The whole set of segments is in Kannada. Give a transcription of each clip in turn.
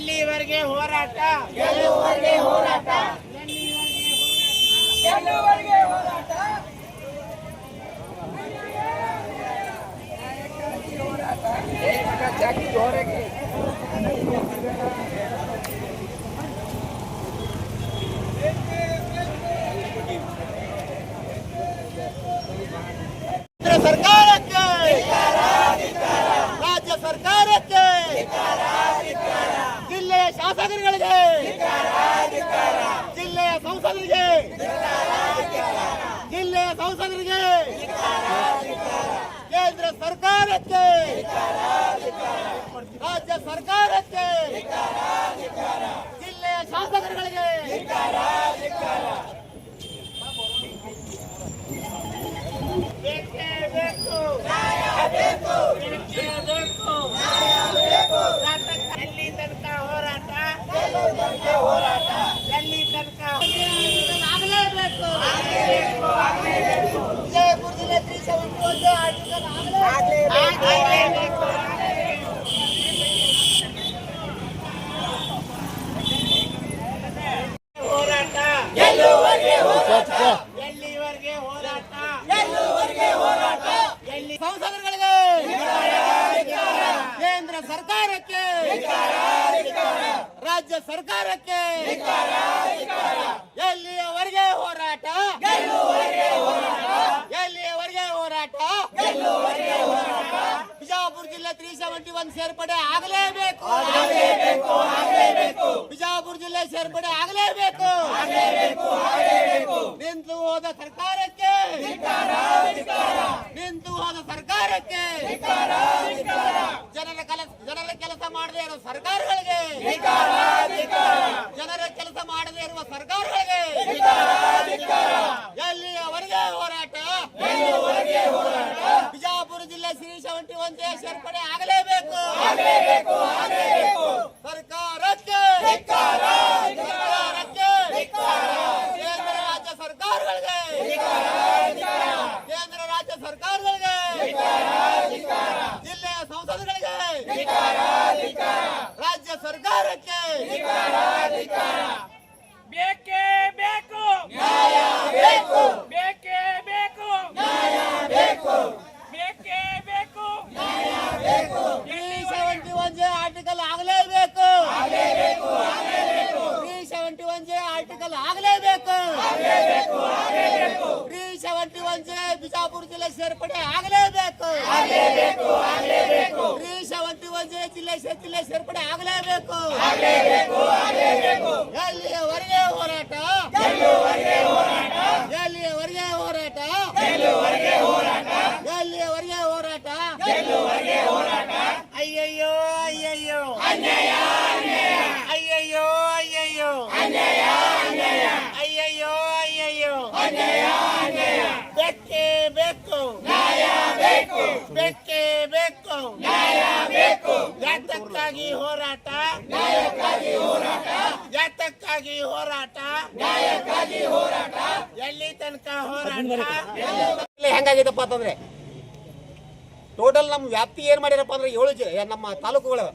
ಎಲ್ಲಿವರೆಗೆ ಹೋರಾಟ ಎಲ್ಲಿವರೆಗೆ ಹೋರಾಟ ಕೇಂದ್ರ ಸರ್ಕಾರಕ್ಕೆ ರಾಜ್ಯ ಸರ್ಕಾರಕ್ಕೆ ಜಿಲ್ಲೆಯ ಶಾಸಕರುಗಳಿಗೆ ಜಿಲ್ಲೆಯ ಸಂಸದರಿಗೆ ಜಿಲ್ಲೆಯ ಸಂಸದರಿಗೆ ಕೇಂದ್ರ ಸರ್ಕಾರಕ್ಕೆ ರಾಜ್ಯ ಸರ್ಕಾರಕ್ಕೆ ಜಿಲ್ಲೆಯ ಶಾಸಕರುಗಳಿಗೆ ಬೇಕೇ ಬೇಕು ಬೇಕೇ ಬೇಕು ಎಲ್ಲಿ ತನಕ ಹೋರಾಟ ಎಲ್ಲಿ ತನಕ ಆಗಲೇಬೇಕು ವಿಜಯಪುರ ಜಿಲ್ಲೆ ತ್ರೀ ಸೆವೆಂಟಿ ಒಂದು ಆರ್ಟಿಕಲ್ ಆಗಲೇಬೇಕು ಹೋರಾಟ ಎಲ್ಲಿವರೆಗೆ ಹೋರಾಟ ಎಲ್ಲಿ ಸಂಸದರುಗಳಿಗೆ ಕೇಂದ್ರ ಸರ್ಕಾರಕ್ಕೆ ರಾಜ್ಯ ಸರ್ಕಾರಕ್ಕೆ ಎಲ್ಲಿಯವರೆಗೆ ಹೋರಾಟ ಎಲ್ಲಿಯವರೆಗೆ ಹೋರಾಟ ಬಿಜಾಪುರ ಜಿಲ್ಲೆ ತ್ರೀ ಸೆವೆಂಟಿ ಒನ್ ಸೇರ್ಪಡೆ ಆಗಲೇಬೇಕು. ಬಿಜಾಪುರ ಜಿಲ್ಲೆ ಸೇರ್ಪಡೆ ಆಗಲೇಬೇಕು. ನಿಂತು ಹೋದ ಸರ್ಕಾರಕ್ಕೆ. ನಿಂತು ಹೋದ ಸರ್ಕಾರಕ್ಕೆ. ಜನರ ಕೆಲಸ ಜನರ ಕೆಲಸ ಮಾಡದೇ ಇರುವ ಸರ್ಕಾರಗಳಿಗೆ. ಜನರ ಕೆಲಸ ಮಾಡದೇ ಇರುವ ಸರ್ಕಾರಗಳಿಗೆ ಎಲ್ಲಿಯವರೆಗೆ ಹೋರಾಟ ಬಿಜಾಪುರ ಜಿಲ್ಲೆ ಶ್ರೀ ಸೆವೆಂಟಿ ಒನ್ ಸೇರ್ಪಡೆ ಆಗಲೇಬೇಕು ಸರ್ಕಾರಕ್ಕೆ ಸರ್ಕಾರಕ್ಕೆ ಕೇಂದ್ರ ರಾಜ್ಯ ಸರ್ಕಾರಗಳಿಗೆ ಕೇಂದ್ರ ರಾಜ್ಯ ಸರ್ಕಾರಗಳಿಗೆ ಜಿಲ್ಲೆಯ ಸಂಸದಗಳಿಗೆ ರಾಜ್ಯ ಸರ್ಕಾರಕ್ಕೆ ಬೇಕೇ ಬೇಕು ಬೇಕು ಬೇಕೇ ಬೇಕು ಬೇಕೇ ಬೇಕು three seventy one J article ಆಗಲೇಬೇಕು three seventy one J article ಆಗಲೇಬೇಕು three seventy one J Bijapur ಜಿಲ್ಲೆ ಸೇರ್ಪಡೆ ಆಗಲೇಬೇಕು. ತ್ರೀ ಸೆವೆಂಟಿ ಒನ್ ಜೆ ಜಿಲ್ಲೆ ಜಿಲ್ಲೆ ಸೇರ್ಪಡೆ ಆಗಲೇಬೇಕು. ಎಲ್ಲಿಯವರೆಗೆ ಹೋರಾಟ? ಎಲ್ಲಿಯವರೆಗೆ ಹೋರಾಟ? ಎಲ್ಲಿಯವರೆಗೆ ಯಾತಕ್ಕಾಗಿ ಹೋರಾಟ. ಯಾತಕ್ಕಾಗಿ ಹೋರಾಟ. ನ್ಯಾಯಕ್ಕಾಗಿ ಹೋರಾಟ. ಎಲ್ಲಿ ತನಕ ಹೋರಾಟ? ಇಲ್ಲಿ ಹೆಂಗಾಗಿದಪ್ಪ ಅಂತಂದ್ರೆ ಟೋಟಲ್ ನಮ್ಮ ವ್ಯಾಪ್ತಿ ಏನ್ ಮಾಡ್ಯಾರಪ್ಪ ಅಂದ್ರೆ ಏಳು ಜಿ ನಮ್ಮ ತಾಲೂಕುಗಳು.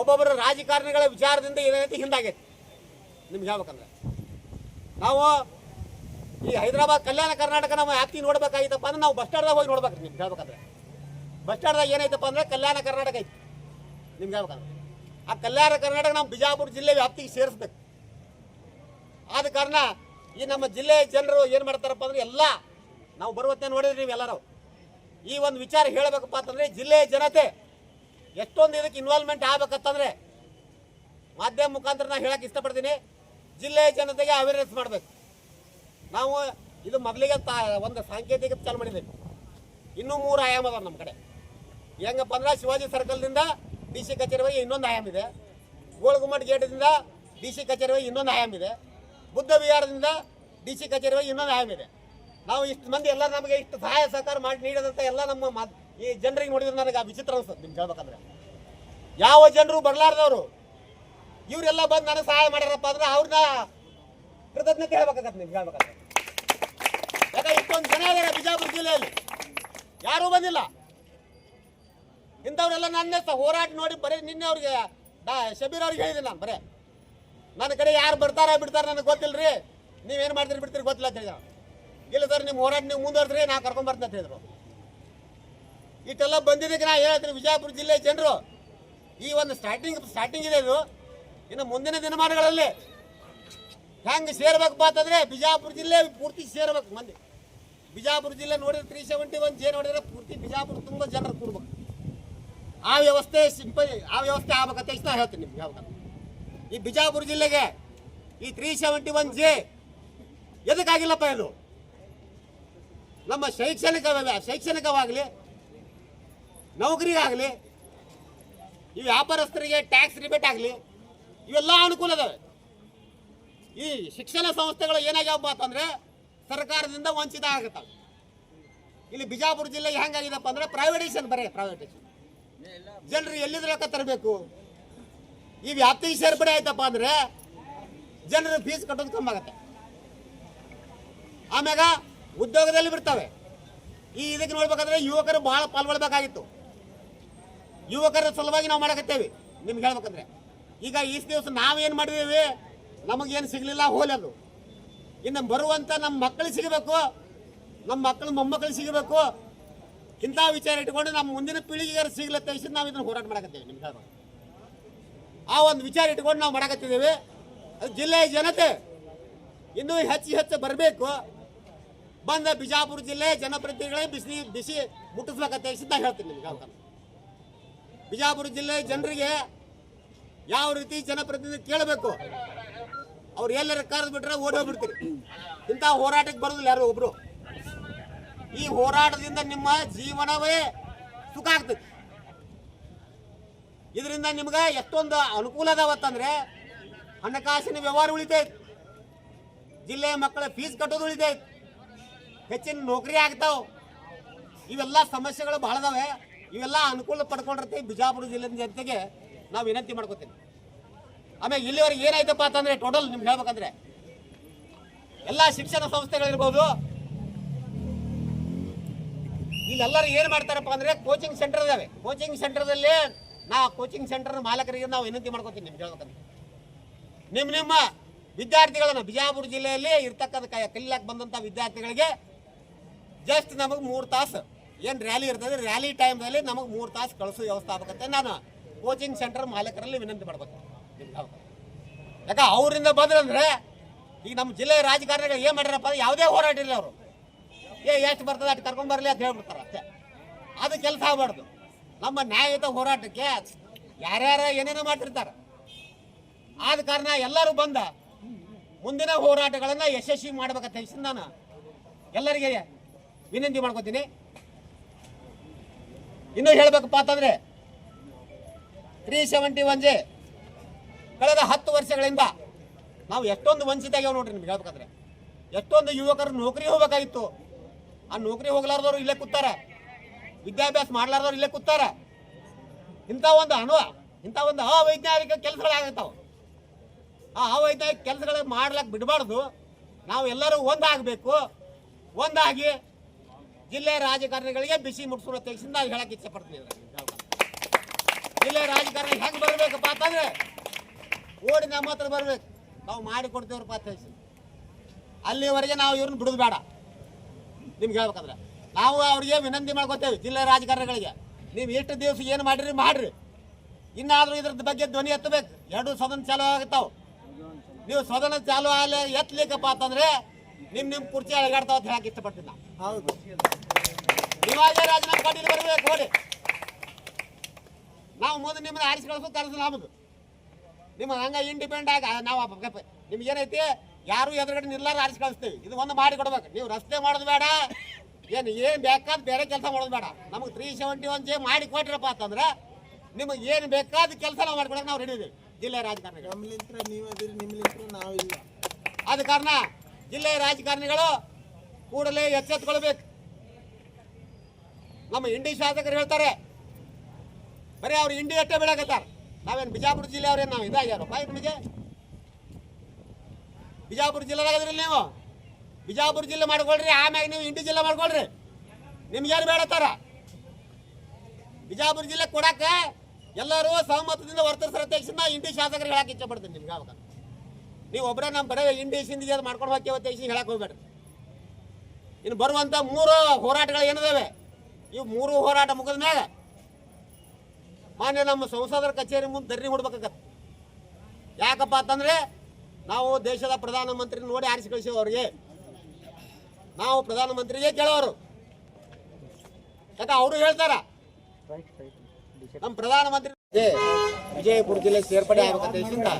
ಒಬ್ಬೊಬ್ಬರ ರಾಜಕಾರಣಿಗಳ ವಿಚಾರದಿಂದ ಏನೈತಿ ಹಿಂದಾಗೈತಿ. ನಿಮ್ಗೆ ಹೇಳ್ಬೇಕಂದ್ರೆ. ನಾವು ಈ ಹೈದರಾಬಾದ್ ಕಲ್ಯಾಣ ಕರ್ನಾಟಕ ನಮ್ಮ ವ್ಯಾಪ್ತಿ ನೋಡ್ಬೇಕಾಗಿತ್ತಪ್ಪ ಅಂದ್ರೆ ನಾವು ಬಸ್ ಸ್ಟ್ಯಾಂಡ್ದಾಗ ಹೋಗಿ ನೋಡ್ಬೇಕು ನಿಮ್ಗೆ ಹೇಳ್ಬೇಕಂದ್ರೆ. ಬಸ್ ಸ್ಟ್ಯಾಂಡ್ದಾಗ ಏನೈತಪ್ಪ ಅಂದ್ರೆ ಕಲ್ಯಾಣ ಕರ್ನಾಟಕ ಐತಿ. ನಿಮ್ಗೆ ಹೇಳ್ಬೇಕು ಆ ಕಲ್ಯಾಣ ಕರ್ನಾಟಕ ನಮ್ಮ ಬಿಜಾಪುರ ಜಿಲ್ಲೆ ವ್ಯಾಪ್ತಿಗೆ ಸೇರಿಸ್ಬೇಕು. ಆದ ಕಾರಣ ಈ ನಮ್ಮ ಜಿಲ್ಲೆ ಜನರು ಏನು ಮಾಡ್ತಾರಪ್ಪ ಅಂದ್ರೆ ಎಲ್ಲ ನಾವು ಬರುವತ್ತೆ ನೋಡಿದ್ರೆ ನೀವು ಎಲ್ಲರೂ. ಈ ಒಂದು ವಿಚಾರ ಹೇಳಬೇಕಪ್ಪ ಅಂತಂದ್ರೆ ಜಿಲ್ಲೆಯ ಜನತೆ ಎಷ್ಟೊಂದು ಇದಕ್ಕೆ ಇನ್ವಾಲ್ವ್ಮೆಂಟ್ ಆಗ್ಬೇಕಂತಂದ್ರೆ ಮಾಧ್ಯಮ ಮುಖಾಂತರ ನಾನು ಹೇಳಕ್ಕೆ ಇಷ್ಟಪಡ್ತೀನಿ. ಜಿಲ್ಲೆಯ ಜನತೆಗೆ ಅವೇರ್ನೆಸ್ ಮಾಡಬೇಕು. ನಾವು ಇದು ಮೊದಲಿಗೆ ಒಂದು ಸಾಂಕೇತಿಕ ಚಾಲು ಮಾಡಿದ್ದೀವಿ ಇನ್ನೂ ಮೂರು ಆಯಾಮ ಅದಾವ ನಮ್ಮ ಕಡೆ. ಹೆಂಗಪ್ಪ ಅಂದ್ರೆ ಶಿವಾಜಿ ಸರ್ಕಲ್ನಿಂದ ಡಿ ಸಿ ಕಚೇರಿವರೆಗೆ ಇನ್ನೊಂದು ಆಯಾಮ ಇದೆ. ಗೋಳಗುಮ್ಮಟ್ ಗೇಟ್ದಿಂದ ಡಿ ಸಿ ಕಚೇರಿವರೆಗೆ ಇನ್ನೊಂದು ಆಯಾಮ ಇದೆ. ಬುದ್ಧ ವಿಹಾರದಿಂದ ಡಿ ಸಿ ಕಚೇರಿವರೆಗೆ ಇನ್ನೊಂದು ಆಯಾಮ ಇದೆ. ನಾವು ಇಷ್ಟು ಮಂದಿ ಎಲ್ಲ ನಮಗೆ ಇಷ್ಟು ಸಹಾಯ ಸಹಕಾರ ಮಾಡಿ ನೀಡದಂತ ಎಲ್ಲ ನಮ್ಮ ಈ ಜನರಿಗೆ ನೋಡಿದ್ರೆ ನನಗೆ ಆ ವಿಚಿತ್ರ ಅನ್ಸುತ್ತೆ ನಿಮ್ಗೆ ಹೇಳ್ಬೇಕಂದ್ರೆ. ಯಾವ ಜನರು ಬರಲಾರ್ದವರು, ಇವರೆಲ್ಲ ಬಂದು ನನಗೆ ಸಹಾಯ ಮಾಡ್ಯಾರಪ್ಪ ಅಂದ್ರೆ ಅವ್ರನ್ನ ಕೃತಜ್ಞತೆ ಹೇಳ್ಬೇಕಾಗತ್ತೆ ನಿಮ್ಗೆ ಹೇಳ್ಬೇಕಂದ್ರೆ. ಇಷ್ಟೊಂದು ಜನ ಇದ್ದಾರೆ ಬಿಜಾಪುರ ಜಿಲ್ಲೆಯಲ್ಲಿ. ಯಾರೂ ಬಂದಿಲ್ಲ. ಇಂಥವ್ರೆಲ್ಲ ನನ್ನ ಹೋರಾಟ ನೋಡಿ ಬರೀ ನಿನ್ನೆ ಅವ್ರಿಗೆ ಡಾ- ಶಬೀರ್ ಅವ್ರಿಗೆ ಹೇಳಿದೆ ನಾನು, ಬರೇ. ನನ್ನ ಕಡೆ ಯಾರು ಬರ್ತಾರ ಬಿಡ್ತಾರ ನನಗೆ ಗೊತ್ತಿಲ್ಲರಿ ನೀವೇನು ಮಾಡ್ತೀರಿ ಬಿಡ್ತೀರಿ ಗೊತ್ತಿಲ್ಲ ಅಂತ ಹೇಳಿದ್ರು. ಇಲ್ಲ ಸರ್, ನಿಮ್ಮ ಹೋರಾಟ ನೀವು ಮುಂದುವರೆದ್ರಿ ನಾ ಕರ್ಕೊಂಡ್ ಬರ್ತೀನಿ ಅಂತ ಹೇಳಿದ್ರು. ಇಷ್ಟೆಲ್ಲ ಬಂದಿದ್ದಕ್ಕೆ ನಾ ಹೇಳ್ತೀನಿ, ವಿಜಯಪುರ ಜಿಲ್ಲೆ ಜನರು. ಈ ಒಂದು ಸ್ಟಾರ್ಟಿಂಗ್ ಸ್ಟಾರ್ಟಿಂಗ್ ಇದೆ ಇದು. ಇನ್ನು ಮುಂದಿನ ದಿನಮಾನಗಳಲ್ಲಿ ಹೆಂಗೆ ಸೇರ್ಬೇಕಪ್ಪ ಅಂತಂದರೆ ಬಿಜಾಪುರ ಜಿಲ್ಲೆ ಪೂರ್ತಿ ಸೇರ್ಬೇಕು ಮಂದಿ. ಬಿಜಾಪುರ ಜಿಲ್ಲೆ ನೋಡಿದ್ರೆ ತ್ರೀ ಸೆವೆಂಟಿ ಒನ್ ಜೆ ನೋಡಿದ್ರೆ ಪೂರ್ತಿ ಬಿಜಾಪುರ ತುಂಬ ಜನರು ಕೂಡ್ಬೇಕು ಆ ವ್ಯವಸ್ಥೆ ಸಿಂಪಲ್, ಆ ವ್ಯವಸ್ಥೆ ಆಗ್ಬೇಕಂತ ಇಷ್ಟ ಹೇಳ್ತೀನಿ ನಿಮ್ಗೆ ಯಾವಾಗ. ಈ ಬಿಜಾಪುರ ಜಿಲ್ಲೆಗೆ ಈ ತ್ರೀ ಸೆವೆಂಟಿ ಒನ್ ಜೆ ಎದಕ್ಕಾಗಿಲ್ಲಪ್ಪ ಇದು? ನಮ್ಮ ಶೈಕ್ಷಣಿಕ ಶೈಕ್ಷಣಿಕವಾಗಲಿ, ನೌಕರಿಗಾಗಲಿ, ಈ ವ್ಯಾಪಾರಸ್ಥರಿಗೆ ಟ್ಯಾಕ್ಸ್ ರಿಬೇಟ್ ಆಗಲಿ, ಇವೆಲ್ಲ ಅನುಕೂಲ ಅದಾವೆ ಈ ಶಿಕ್ಷಣ ಸಂಸ್ಥೆಗಳು ಏನಾಗ್ಯಾವಪ್ಪ ಅಂತಂದ್ರೆ ಸರ್ಕಾರದಿಂದ ವಂಚಿತ ಆಗುತ್ತವೆ ಇಲ್ಲಿ ಬಿಜಾಪುರ ಜಿಲ್ಲೆಗೆ ಹೆಂಗಾಗಿದೆಪ್ಪ ಅಂದ್ರೆ ಪ್ರೈವೇಟೇಷನ್ ಬರೀ ಪ್ರೈವೇಟೇಷನ್ ಜನರು ಎಲ್ಲಿದ್ರ ತರಬೇಕು. ಈ ವ್ಯಾಪ್ತಿಗೆ ಸೇರ್ಪಡೆ ಆಯ್ತಪ್ಪ ಅಂದ್ರೆ ಜನರು ಫೀಸ್ ಕಟ್ಟೋದು ಕಮ್ಮಿ ಆಗತ್ತೆ. ಆಮ್ಯಾಗ ಉದ್ಯೋಗದಲ್ಲಿ ಬಿಡ್ತವೆ. ಈ ಇದಕ್ಕೆ ನೋಡ್ಬೇಕಾದ್ರೆ ಯುವಕರು ಬಹಳ ಪಾಲ್ಗೊಳ್ಬೇಕಾಗಿತ್ತು. ಯುವಕರ ಸಲುವಾಗಿ ನಾವು ಮಾಡಕತ್ತೇವೆ. ನಿಮ್ಗೆ ಹೇಳ್ಬೇಕಂದ್ರೆ. ಈಗ ಈ ದಿವಸ ನಾವೇನು ಮಾಡಿದೀವಿ, ನಮಗೇನು ಸಿಗಲಿಲ್ಲ ಹೋಲದು ಇನ್ನು ಬರುವಂತ ನಮ್ಮ ಮಕ್ಕಳಿಗೆ ಸಿಗಬೇಕು, ನಮ್ಮ ಮಕ್ಕಳು ಮೊಮ್ಮಕ್ಕಳಿಗೆ ಸಿಗಬೇಕು ಇಂಥ ವಿಚಾರ ಇಟ್ಕೊಂಡು ನಮ್ಮ ಮುಂದಿನ ಪೀಳಿಗೆಗೆ ಸಿಗಲತ್ತ ವಿಷಯ ನಾವು ಇದನ್ನು ಹೋರಾಟ ಮಾಡಕತ್ತೇವೆ ಹೇಳ್ಬೇಕು ಆ ಒಂದು ವಿಚಾರ ಇಟ್ಕೊಂಡು ನಾವು ಮಾಡಕತ್ತಿದ್ದೇವೆ. ಅದು ಜಿಲ್ಲೆಯ ಜನತೆ ಇನ್ನೂ ಹೆಚ್ಚು ಹೆಚ್ಚು ಬರಬೇಕು. ಬಂದ ಬಿಜಾಪುರ ಜಿಲ್ಲೆ ಜನಪ್ರತಿನಿಧಿಗಳೇ ಬಿಸಿ ಬಿಸಿ ಮುಟ್ಟಿಸ್ಬೇಕಂತ ವಿಷಯ ನಾ ಹೇಳ್ತೀನಿ ನಿಮ್ಗೆ ಬಿಜಾಪುರ ಜಿಲ್ಲೆ ಜನರಿಗೆ ಯಾವ ರೀತಿ ಜನಪ್ರತಿನಿಧಿ ಕೇಳಬೇಕು? ಅವ್ರು ಎಲ್ಲರ ಕರೆದು ಬಿಟ್ರೆ ಓಡಿ ಹೋಗ್ಬಿಡ್ತೀರಿ. ಇಂಥ ಹೋರಾಟಕ್ಕೆ ಬರೋದಿಲ್ಲ ಯಾರೋ ಒಬ್ರು. ಈ ಹೋರಾಟದಿಂದ ನಿಮ್ಮ ಜೀವನವೇ ಸುಖ ಆಗ್ತದೆ. ಇದರಿಂದ ನಿಮ್ಗೆ ಎಷ್ಟೊಂದು ಅನುಕೂಲ ಅದಾವತ್ತಂದ್ರೆ ಹಣಕಾಸಿನ ವ್ಯವಹಾರ ಉಳಿತೈತೆ ಜಿಲ್ಲೆಯ ಮಕ್ಕಳ ಫೀಸ್ ಕಟ್ಟೋದು ಉಳಿತೈತೆ ಹೆಚ್ಚಿನ ನೌಕರಿ ಆಗ್ತಾವ. ಇವೆಲ್ಲ ಸಮಸ್ಯೆಗಳು ಬಹಳ ಅದಾವೆ ಇವೆಲ್ಲ ಅನುಕೂಲ ಪಡ್ಕೊಂಡಿರ್ತೀವಿ ಬಿಜಾಪುರ ಜಿಲ್ಲೆ ಜನತೆಗೆ. ನಾವು ವಿನಂತಿ ಮಾಡ್ಕೋತೀವಿ ಆಮೇಲೆ ಇಲ್ಲಿವರೆಗೆ ಏನಾಯ್ತಪ್ಪ ಅಂತಂದ್ರೆ ಟೋಟಲ್ ನಿಮ್ಗೆ ಹೇಳ್ಬೇಕಂದ್ರೆ ಎಲ್ಲ ಶಿಕ್ಷಣ ಸಂಸ್ಥೆಗಳಿರ್ಬೋದು ಇಲ್ಲೆಲ್ಲರೂ ಏನು ಮಾಡ್ತಾರಪ್ಪ ಅಂದರೆ ಕೋಚಿಂಗ್ ಸೆಂಟರ್ ಇದಾವೆ ಕೋಚಿಂಗ್ ಸೆಂಟರ್ದಲ್ಲಿ ನಾ ಕೋಚಿಂಗ್ ಸೆಂಟರ್ ಮಾಲಕರಿಗೆ ನಾವು ವಿನಂತಿ ಮಾಡ್ಕೋತೀನಿ ನಿಮ್ಗೆ ಹೇಳ್ಬೇಕಂದ್ರೆ ನಿಮ್ಮ ನಿಮ್ಮ ವಿದ್ಯಾರ್ಥಿಗಳನ್ನು ಬಿಜಾಪುರ ಜಿಲ್ಲೆಯಲ್ಲಿ ಇರ್ತಕ್ಕಂಥ ಕಲಿಯಕ್ಕೆ ಬಂದಂಥ ವಿದ್ಯಾರ್ಥಿಗಳಿಗೆ ಜಸ್ಟ್ ನಮಗೆ ಮೂರು ತಾಸು ಏನು ರ್ಯಾಲಿ ಇರ್ತದೆ ರ್ಯಾಲಿ ಟೈಮ್ನಲ್ಲಿ ನಮಗೆ ಮೂರು ತಾಸು ಕಳಿಸೋ ವ್ಯವಸ್ಥೆ ಆಗ್ಬೇಕಂತೆ ನಾನು ಕೋಚಿಂಗ್ ಸೆಂಟರ್ ಮಾಲಕರಲ್ಲಿ ವಿನಂತಿ ಮಾಡ್ಬೇಕು. ಯಾಕೆ ಅವರಿಂದ ಬಂದ್ರಂದ್ರೆ ಈಗ ನಮ್ಮ ಜಿಲ್ಲೆಯ ರಾಜಕಾರಣಿಗಳು ಏನು ಮಾಡ್ಯಾರಪ್ಪ ಯಾವುದೇ ಹೋರಾಟ ಇಲ್ಲ ಅವರು. ಏ, ಎಷ್ಟು ಬರ್ತದೆ ಅಷ್ಟು ಕರ್ಕೊಂಡು ಬರಲಿ ಅಂತ ಹೇಳ್ಬಿಡ್ತಾರೆ ಅಷ್ಟೇ. ಅದು ಕೆಲಸ ಆಗ್ಬಾರ್ದು. ನಮ್ಮ ನ್ಯಾಯಯುತ ಹೋರಾಟಕ್ಕೆ ಯಾರ್ಯಾರ ಏನೇನೋ ಮಾಡ್ತಿರ್ತಾರೆ. ಆದ ಕಾರಣ ಎಲ್ಲರೂ ಬಂದ ಮುಂದಿನ ಹೋರಾಟಗಳನ್ನು ಯಶಸ್ವಿ ಮಾಡ್ಬೇಕಂತ ಹೇಳಿ ನಾನು. ಎಲ್ಲರಿಗೆ ವಿನಂತಿ ಮಾಡ್ಕೋತೀನಿ. ಇನ್ನೂ ಹೇಳ್ಬೇಕಪ್ಪ ಅಂತಂದ್ರೆ ತ್ರೀ ಸೆವೆಂಟಿ ಒನ್ ಜೆ ಕಳೆದ ಹತ್ತು ವರ್ಷಗಳಿಂದ ನಾವು ಎಷ್ಟೊಂದು ವಂಚಿತ ಆಗ್ಯಾವ ನೋಡ್ರಿ ನಿಮ್ಗೆ ಹೇಳ್ಬೇಕಂದ್ರೆ. ಎಷ್ಟೊಂದು ಯುವಕರು ನೌಕರಿ ಹೋಗ್ಬೇಕಾಗಿತ್ತು. ಆ ನೌಕರಿ ಹೋಗ್ಲಾರ್ದವ್ರು ಇಲ್ಲೇ ಕೂತಾರ. ವಿದ್ಯಾಭ್ಯಾಸ ಮಾಡ್ಲಾರ್ದವ್ರು ಇಲ್ಲೇ ಕೂತಾರ. ಇಂಥ ಒಂದು ಅನು ಇಂಥ ಒಂದು ಅವೈಜ್ಞಾನಿಕ ಕೆಲಸಗಳಾಗತ್ತಾವ ಆ ಅವೈಜ್ಞಾನಿಕ ಕೆಲಸಗಳ ಮಾಡ್ಲಕ್ಕೆ ಬಿಡಬಾರ್ದು. ನಾವು ಎಲ್ಲರೂ ಒಂದಾಗಬೇಕು. ಒಂದಾಗಿ ಜಿಲ್ಲೆ ರಾಜಕಾರಣಿಗಳಿಗೆ ಬಿಸಿ ಮುಟ್ಸುವ ತೆಗೆಸಿಂದ ಹೇಳಕ್ಕೆ ಇಚ್ಛೆಪಡ್ತೀನಿ ಇದ್ರಲ್ಲಿ. ಜಿಲ್ಲೆ ರಾಜಕಾರಣಿ ಹೆಂಗೆ ಬರ್ಬೇಕಪ್ಪ ಅಂತಂದ್ರೆ ಓಡಿ ನಮ್ಮ ಹತ್ರ ಬರ್ಬೇಕು. ನಾವು ಮಾಡಿ ಕೊಡ್ತೇವ್ರಪ್ಪ ಅಂತ ಹೇಳಿ ಅಲ್ಲಿವರೆಗೆ ನಾವು ಇವ್ರನ್ನ ಬಿಡೋದು ಬೇಡ. ನಿಮ್ಗೆ ಹೇಳ್ಬೇಕಂದ್ರೆ. ನಾವು ಅವ್ರಿಗೆ ವಿನಂತಿ ಮಾಡ್ಕೊತೇವೆ ಜಿಲ್ಲಾ ರಾಜಕಾರಣಿಗಳಿಗೆ. ನೀವು ಎಷ್ಟು ದಿವಸ ಏನು ಮಾಡಿರಿ ಮಾಡ್ರಿ. ಇನ್ನಾದ್ರೂ ಇದ್ರದ್ದು ಬಗ್ಗೆ ಧ್ವನಿ ಎತ್ತಬೇಕು. ಎರಡು ಸದನ ಚಾಲು ಆಗುತ್ತಾವ. ನೀವು ಸದನ ಚಾಲು ಆಗಲಿ ಎತ್ತಲಿಕ್ಕಪ್ಪ ಅಂತಂದ್ರೆ ನಿಮ್ ನಿಮ್ ಕುರ್ಚಿ ಅಳಗಾಡ್ತಾವ ಅಂತ ಹೇಳಕ್ ಇಷ್ಟಪಡ್ತೀನಿ ನಾನು. ಹೌದು. ನೀವಾಗೇ ರಾಜೀನಾಮೆ ಕೊಟ್ಟಿಲ್ಲ ಬರ್ಬೇಕು ನೋಡಿ. ನಾವು ಮುಂದೆ ನಿಮ್ಮನ್ನ ಆರಿಸಿ ಕಳಿಸೋದು ಕರೆದು ನಮ್ಮದು ನಿಮ್ಮ ಹಂಗ ಇಂಡಿಪೆಂಡ್ ಆಗ ನಾವು ನಿಮ್ಗೆ ಏನೈತಿ? ಯಾರು ಎದುರುಗಡೆ ನಿಲ್ಲಾರ ಆರಿಸಿ ಕಳಿಸ್ತೀವಿ. ಇದು ಒಂದು ಮಾಡಿ ಕೊಡ್ಬೇಕು. ನೀವು ರಸ್ತೆ ಮಾಡೋದು ಬೇಡ. ಏನು ಏನು ಬೇಕಾದ ಬೇರೆ ಕೆಲಸ ಮಾಡೋದು ಬೇಡ. ನಮಗೆ ತ್ರೀ ಸೆವೆಂಟಿ ಒನ್ ಜೆ ಮಾಡಿ ಕೊಟ್ರಪ್ಪ ಅಂತಂದ್ರೆ ನಿಮಗೆ ಏನು ಬೇಕಾದ ಕೆಲಸ ನಾವು ಮಾಡ್ಕೊಳಕ್ಕೆ ನಾವು ರೆಡಿ ಇದೀವಿ. ಜಿಲ್ಲೆ ರಾಜಕಾರಣಿಗಳು. ನಮ್ಲಿಂತ್ರ ನೀವದಿರಿ ನಿಮ್ಲಿಂತ್ರ ನಾವಿಲ್ಲ ಆದ ಕಾರಣ ಜಿಲ್ಲೆಯ ರಾಜಕಾರಣಿಗಳು ಕೂಡಲೇ ಎಚ್ಚೆತ್ಕೊಳ್ಬೇಕು. ನಮ್ಮ ಇಂಡಿ ಶಾಸಕರು ಹೇಳ್ತಾರೆ ಬರೀ ಅವ್ರು ಇಂಡಿ ಅಷ್ಟೇ ಬೆಳಕತ್ತಾರ. ನಾವೇನು ಬಿಜಾಪುರ ಜಿಲ್ಲೆ ಅವ್ರೇನು ನಾವು ಇದಾಗ್ಯಾರಪ್ಪ ನಿಮಗೆ? ಬಿಜಾಪುರ ಜಿಲ್ಲೆದಾಗದ್ರಿ ನೀವು? ಬಿಜಾಪುರ ಜಿಲ್ಲೆ ಮಾಡ್ಕೊಳ್ರಿ, ಆಮ್ಯಾಗ ನೀವು ಇಂಡಿ ಜಿಲ್ಲೆ ಮಾಡ್ಕೊಳ್ರಿ. ನಿಮ್ಗೇನು ಬೇಡತ್ತಾರ ಬಿಜಾಪುರ ಜಿಲ್ಲೆ ಕೊಡಕ್ಕೆ ಎಲ್ಲರೂ ಸಹಮತದಿಂದ ವರ್ತಿಸ್ರ ಅಧ್ಯಕ್ಷನ ಇಂಡಿ ಶಾಸಕರು ಹೇಳಕ್ಕೆ ಇಚ್ಛಪಡ್ತೀನಿ ನಿಮ್ಗೆ ಅವಾಗ ನೀವು ಒಬ್ಬರೇ ನಮ್ಮ ಬರೋ ಇಂಡಿ ಸಿಂಧಿಗೆ ಅದು ಮಾಡ್ಕೊಂಡು ಹೋಗ್ತೇವೆ ಅಧ್ಯಕ್ಷ ಹೇಳಕ್ಕೆ ಹೋಗ್ಬೇಡ್ರಿ. ಇನ್ನು ಬರುವಂತ ಮೂರು ಹೋರಾಟಗಳು ಏನಿದಾವೆ? ಇವು ಮೂರು ಹೋರಾಟ ಮುಗಿದ ಮೇಲೆ ಮಾನ್ಯ ನಮ್ಮ ಸಂಸದರ ಕಚೇರಿ ಮುಂದೆ ಧರಣಿ ಹುಡ್ಬೇಕಾಗತ್ತೆ. ಯಾಕಪ್ಪ ಅಂತಂದ್ರೆ ನಾವು ದೇಶದ ಪ್ರಧಾನಮಂತ್ರಿ ನೋಡಿ ಆರಿಸಿ ಕಳಿಸಿವಿ ಅವ್ರಿಗೆ. ನಾವು ಪ್ರಧಾನಮಂತ್ರಿಗೆ ಕೇಳೋರು. ಯಾಕೆ ಅವರು ಹೇಳ್ತಾರ? ನಮ್ಮ ಪ್ರಧಾನಮಂತ್ರಿ ವಿಜಯಪುರ ಜಿಲ್ಲೆ ಸೇರ್ಪಡೆ ಆಗಬೇಕಂತ ದೇಶದಿಂದ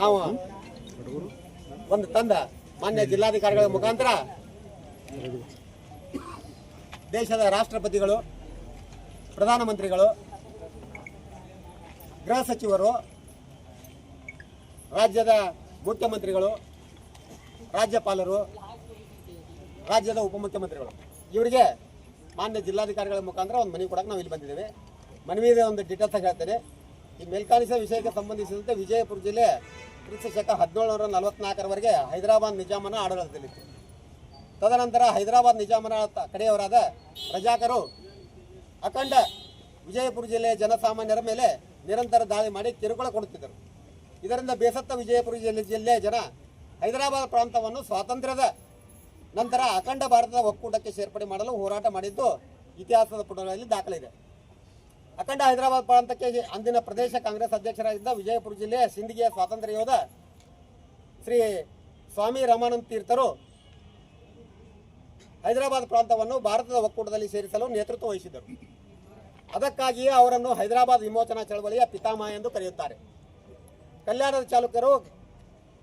ನಾವು ಒಂದು ತಂದ ಮಾನ್ಯ ಜಿಲ್ಲಾಧಿಕಾರಿಗಳ ಮುಖಾಂತರ ದೇಶದ ರಾಷ್ಟ್ರಪತಿಗಳು, ಪ್ರಧಾನಮಂತ್ರಿಗಳು, ಗೃಹ ಸಚಿವರು, ರಾಜ್ಯದ ಮುಖ್ಯಮಂತ್ರಿಗಳು, ರಾಜ್ಯಪಾಲರು, ರಾಜ್ಯದ ಉಪಮುಖ್ಯಮಂತ್ರಿಗಳು. ಇವರಿಗೆ ಮಾನ್ಯ ಜಿಲ್ಲಾಧಿಕಾರಿಗಳ ಮುಖಾಂತರ ಒಂದು ಮನವಿ ಕೊಡೋಕೆ ನಾವು ಇಲ್ಲಿ ಬಂದಿದ್ದೇವೆ. ಮನವಿಯ ಒಂದು ಡೀಟೇಲ್ಸ್ ಹೇಳ್ತೇನೆ. ಈ ಮೇಲ್ಕಾಣಿಸ ವಿಷಯಕ್ಕೆ ಸಂಬಂಧಿಸಿದಂತೆ ವಿಜಯಪುರ ಜಿಲ್ಲೆ ಕ್ರಿಸ್ತ ಶಕ ಹದಿನೇಳುನೂರ ನಲವತ್ನಾಲ್ಕರವರೆಗೆ ಹೈದರಾಬಾದ್ ನಿಜಾಮನ ಆಡಳಿತದಲ್ಲಿತ್ತು ತದನಂತರ ಹೈದರಾಬಾದ್ ನಿಜಾಮನ ಕಡೆಯವರಾದ ರಜಾಕರು ಅಖಂಡ ವಿಜಯಪುರ ಜಿಲ್ಲೆಯ ಜನಸಾಮಾನ್ಯರ ಮೇಲೆ ನಿರಂತರ ದಾಳಿ ಮಾಡಿ ಕಿರುಕುಳ ಕೊಡುತ್ತಿದ್ದರು. ಇದರಿಂದ ಬೇಸತ್ತ ವಿಜಯಪುರ ಜಿಲ್ಲೆ ಜಿಲ್ಲೆಯ ಜನ ಹೈದರಾಬಾದ್ ಪ್ರಾಂತವನ್ನು ಸ್ವಾತಂತ್ರ್ಯದ ನಂತರ ಅಖಂಡ ಭಾರತದ ಒಕ್ಕೂಟಕ್ಕೆ ಸೇರ್ಪಡೆ ಮಾಡಲು ಹೋರಾಟ ಮಾಡಿದ್ದು ಇತಿಹಾಸದ ಪುಟಗಳಲ್ಲಿ ದಾಖಲಿದೆ. ಅಖಂಡ ಹೈದರಾಬಾದ್ ಪ್ರಾಂತಕ್ಕೆ ಅಂದಿನ ಪ್ರದೇಶ ಕಾಂಗ್ರೆಸ್ ಅಧ್ಯಕ್ಷರಾಗಿದ್ದ ವಿಜಯಪುರ ಜಿಲ್ಲೆಯ ಸಿಂದಗಿಯ ಸ್ವಾತಂತ್ರ್ಯ ಯೋಧ ಶ್ರೀ ಸ್ವಾಮಿ ರಾಮಾನಂದ ತೀರ್ಥರು ಹೈದರಾಬಾದ್ ಪ್ರಾಂತವನ್ನು ಭಾರತದ ಒಕ್ಕೂಟದಲ್ಲಿ ಸೇರಿಸಲು ನೇತೃತ್ವ ವಹಿಸಿದರು ಅದಕ್ಕಾಗಿಯೇ ಅವರನ್ನು ಹೈದರಾಬಾದ್ ವಿಮೋಚನಾ ಚಳವಳಿಯ ಪಿತಾಮಹ ಎಂದು ಕರೆಯುತ್ತಾರೆ. ಕಲ್ಯಾಣದ ಚಾಲುಕ್ಯರು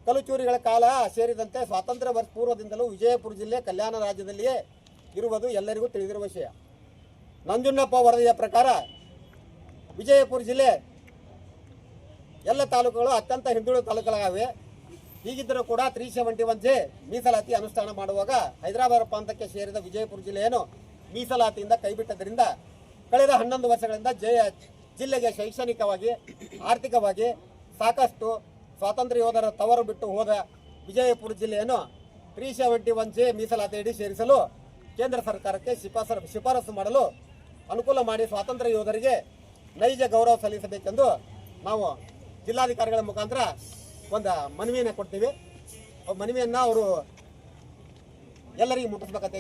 ಕಲುಚೂರಿಗಳ ಕಾಲ ಸೇರಿದಂತೆ ಸ್ವಾತಂತ್ರ್ಯ ವರ್ಷ ಪೂರ್ವದಿಂದಲೂ ವಿಜಯಪುರ ಜಿಲ್ಲೆ ಕಲ್ಯಾಣ ರಾಜ್ಯದಲ್ಲಿಯೇ ಇರುವುದು ಎಲ್ಲರಿಗೂ ತಿಳಿದಿರುವ ವಿಷಯ. ನಂಜುಣ್ಣಪ್ಪ ವರದಿಯ ಪ್ರಕಾರ ವಿಜಯಪುರ ಜಿಲ್ಲೆ ಎಲ್ಲ ತಾಲೂಕುಗಳು ಅತ್ಯಂತ ಹಿಂದುಳಿದ ತಾಲೂಕುಗಳಾಗಿವೆ. ಹೀಗಿದ್ದರೂ ಕೂಡ ತ್ರೀ ಸೆವೆಂಟಿ ಒನ್ ಜೆ ಮೀಸಲಾತಿ ಅನುಷ್ಠಾನ ಮಾಡುವಾಗ ಹೈದರಾಬಾದ್ ಪ್ರಾಂತಕ್ಕೆ ಸೇರಿದ ವಿಜಯಪುರ ಜಿಲ್ಲೆಯನ್ನು ಮೀಸಲಾತಿಯಿಂದ ಕೈಬಿಟ್ಟದರಿಂದ ಕಳೆದ ಹನ್ನೊಂದು ವರ್ಷಗಳಿಂದ ಜಯ ಜಿಲ್ಲೆಗೆ ಶೈಕ್ಷಣಿಕವಾಗಿ, ಆರ್ಥಿಕವಾಗಿ ಸಾಕಷ್ಟು ಸ್ವಾತಂತ್ರ್ಯ ಯೋಧರ ತವರು ಬಿಟ್ಟು ಹೋದ ವಿಜಯಪುರ ಜಿಲ್ಲೆಯನ್ನು ತ್ರೀ ಸೆವೆಂಟಿ ಒನ್ ಜೆ ಮೀಸಲಾತಿಯಡಿ ಸೇರಿಸಲು ಕೇಂದ್ರ ಸರ್ಕಾರಕ್ಕೆ ಶಿಫಾರಸು ಶಿಫಾರಸು ಮಾಡಲು ಅನುಕೂಲ ಮಾಡಿ ಸ್ವಾತಂತ್ರ್ಯ ಯೋಧರಿಗೆ ನೈಜ ಗೌರವ ಸಲ್ಲಿಸಬೇಕೆಂದು ನಾವು ಜಿಲ್ಲಾಧಿಕಾರಿಗಳ ಮುಖಾಂತರ ಒಂದು ಮನವಿಯನ್ನು ಕೊಡ್ತೀವಿ. ಮನವಿಯನ್ನು ಅವರು ಎಲ್ಲರಿಗೂ ಮುಟ್ಟಿಸ್ಬೇಕಂತ